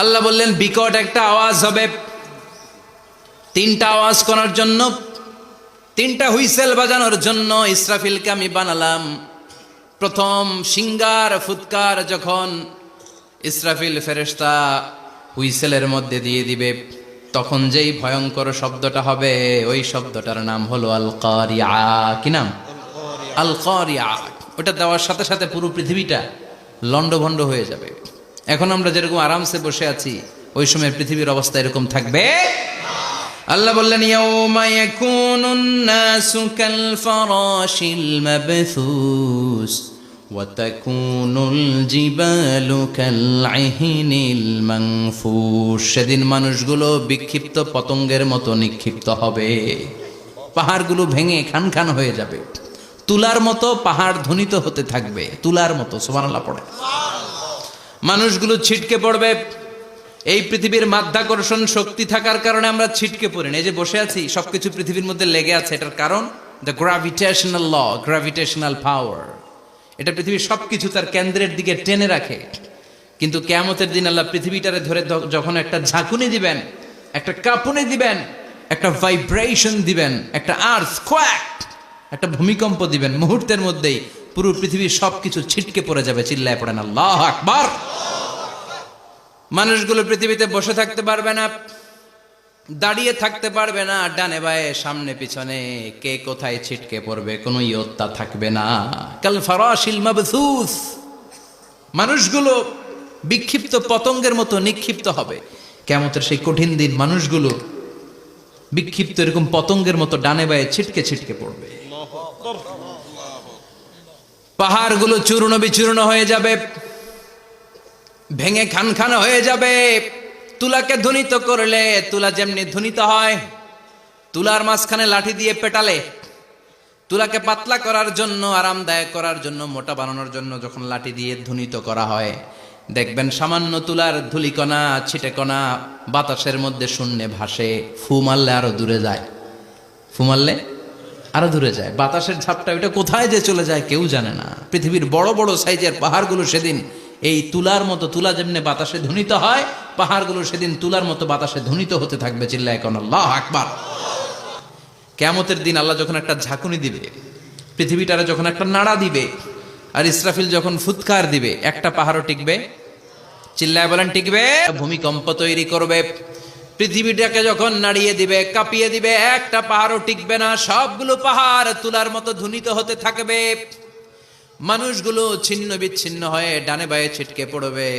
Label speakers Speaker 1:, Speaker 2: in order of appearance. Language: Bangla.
Speaker 1: আল্লাহ বললেন, বিকট একটা আওয়াজ হবে। তিনটা আওয়াজ করার জন্য, তিনটা হুইসেল বাজানোর জন্য ইসরাফিলকে আমি বানালাম। প্রথম সিঙ্গার, ফুৎকার যখন ইসরাফিল ফেরেস্তা হুইসেলের মধ্যে দিয়ে দিবে, তখন যেই ভয়ঙ্কর শব্দটা হবে, ওই শব্দটার নাম হলো আল কারিয়া কি নাম? আল কারিয়া ওটা দেওয়ার সাথে সাথে পুরো পৃথিবীটা লন্ডভন্ড হয়ে যাবে। এখন আমরা যেরকম আরামসে বসে আছি, ওই সময় পৃথিবীর অবস্থা এরকম থাকবে? আল্লাহ বললেন সেদিন মানুষগুলো বিক্ষিপ্ত পতঙ্গের মতো নিক্ষিপ্ত হবে। পাহাড়গুলো ভেঙে খান খান হয়ে যাবে। তুলার মতো পাহাড় ধ্বনিত হতে থাকবে। তুলার মতো, সুবহানাল্লাহ পড়ে। মানুষগুলো ছিটকে পড়বে। এই পৃথিবীর মাধ্যাকর্ষণ শক্তি থাকার কারণে আমরা ছিটকে পড়ি এই যে বসে আছি, সবকিছু পৃথিবীর মধ্যে লেগে আছে। এটার কারণ the gravitational law gravitational power এটা পৃথিবীর সবকিছু তার কেন্দ্রের দিকে টেনে রাখে। কিন্তু কেয়ামতের দিন আল্লাহ পৃথিবীটারে ধরে যখন একটা ঝাঁকুনি দিবেন, একটা কাঁপুনি দিবেন, একটা ভাইব্রেশন দিবেন, একটা আর্থ একটা ভূমিকম্প দিবেন মুহূর্তের মধ্যেই পুরো পৃথিবীর সবকিছু ছিটকে পড়ে যাবে, চিল্লায় পড়েন আল্লাহ আকবার। মানুষগুলো পৃথিবীতে বসে থাকতে পারবে না, দাঁড়িয়ে থাকতে পারবে না, ডানে বায়ে, সামনে পিছনে, কে কোথায় ছিটকে পড়বে, কোনো ইয়ত্তা থাকবে না। কাল ফরাশিল মাবথুস মানুষগুলো বিক্ষিপ্ত পতঙ্গের মতো নিক্ষিপ্ত হবে। কেমতের সেই কঠিন দিন মানুষগুলো বিক্ষিপ্ত এরকম পতঙ্গের মতো ডানে বায়ে ছিটকে ছিটকে পড়বে। পাহাড়গুলো চূর্ণ বিচূর্ণ হয়ে যাবে, ভেঙে খান হয়ে যাবে। তুলাকে ধ্বনিত করলে তুলা যেমনি ধ্বনিত হয়, তুলার মাঝখানে লাঠি দিয়ে পেটালে তুলাকে পাতলা করার জন্য, আরামদায়ক করার জন্য, মোটা বানানোর জন্য যখন লাঠি দিয়ে ধ্বনিত করা হয়, দেখবেন সামান্য তুলার ধুলিকণা, ছিটেকণা বাতাসের মধ্যে শূন্যে ভাসে, ফু মারলে আরও দূরে যায়। ফু মারলে আরও দূরে যায়। বাতাসের ঝাপটা ওইটা কোথায় যে চলে যায় কেউ জানে না। পৃথিবীর বড় বড় সাইজের পাহাড়গুলো সেদিন এই তুলার মতো, তুলা যেমনি বাতাসে ধ্বনিত হয়, পাহাড়গুলো সেদিন তুলার মতো বাতাসে ধ্বনিত হতে থাকবে চিল্লা এখন আল্লাহ আকবার। কেমতের দিন আল্লাহ যখন একটা ঝাঁকুনি দিবে, পৃথিবীটারে যখন একটা নাড়া দিবে, আর ইসরাফিল যখন ফুৎকার দিবে, একটা পাহাড়ও টিকবে, চিল্লায় বলেন টিকবে, ভূমিকম্প তৈরি করবে। পৃথিবীটাকে যখন নাড়িয়ে দিবে, কাঁপিয়ে দিবে, একটা পাহাড়ও টিকবে না, সবগুলো পাহাড় তুলার মতো ধ্বনিত হতে থাকবে। মানুষগুলো ছিন্ন বিচ্ছিন্ন হয়ে ডানে বায়ে ছিটকে পড়বে।